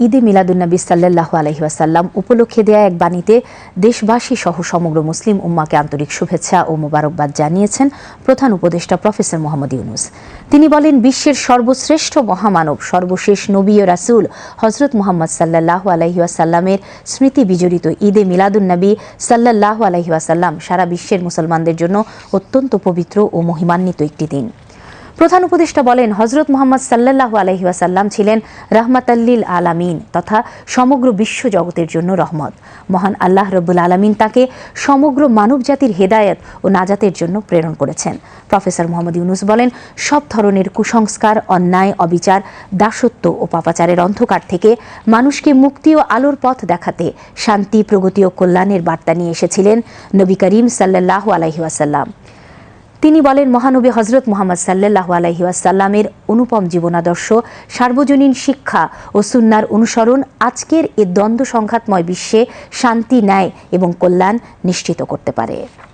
ঈদে মিলাদুন্নবী সাল্লাহ আলহিহাসাল্লাম উপলক্ষে দেয়া এক বাণীতে দেশবাসী সহ সমগ্র মুসলিম উম্মাকে আন্তরিক শুভেচ্ছা ও মোবারকবাদ জানিয়েছেন প্রধান উপদেষ্টা প্রফেসর মোহাম্মদ ইউনুস। তিনি বলেন, বিশ্বের সর্বশ্রেষ্ঠ মহামানব, সর্বশেষ নবী ও রাসুল হজরত মোহাম্মদ সাল্লাহ আলহিহাসাল্লামের স্মৃতি বিজড়িত ঈদে মিলাদুন্নবী সাল্লাহ আলহিহাসাল্লাম সারা বিশ্বের মুসলমানদের জন্য অত্যন্ত পবিত্র ও মহিমান্বিত একটি দিন। প্রধান উপদেষ্টা বলেন হজরত মোহাম্মদ সাল্লাহ আলহিহাসাল্লাম ছিলেন রাহমাতাল্লিল আলামিন তথা সমগ্র বিশ্ব জগতের জন্য রহমত। মহান আল্লাহ রব্বুল আলমিন তাকে সমগ্র মানবজাতির হেদায়েত ও নাজাতের জন্য প্রেরণ করেছেন। প্রফেসর মোহাম্মদ ইউনুস বলেন, সব ধরনের কুসংস্কার, অন্যায়, অবিচার, দাসত্ব ও পাপাচারের অন্ধকার থেকে মানুষকে মুক্তি ও আলোর পথ দেখাতে শান্তি, প্রগতি ও কল্যাণের বার্তা নিয়ে এসেছিলেন নবী করিম সাল্লাহ আলহিহাসাল্লাম তিনি বলেন, মহানবী হজরত মোহাম্মদ সাল্লাহ আলহিউসাল্লামের অনুপম জীবনাদর্শ, সার্বজনীন শিক্ষা ও সুন্নার অনুসরণ আজকের এ দ্বন্দ্ব সংঘাতময় বিশ্বে শান্তি, ন্যায় এবং কল্যাণ নিশ্চিত করতে পারে।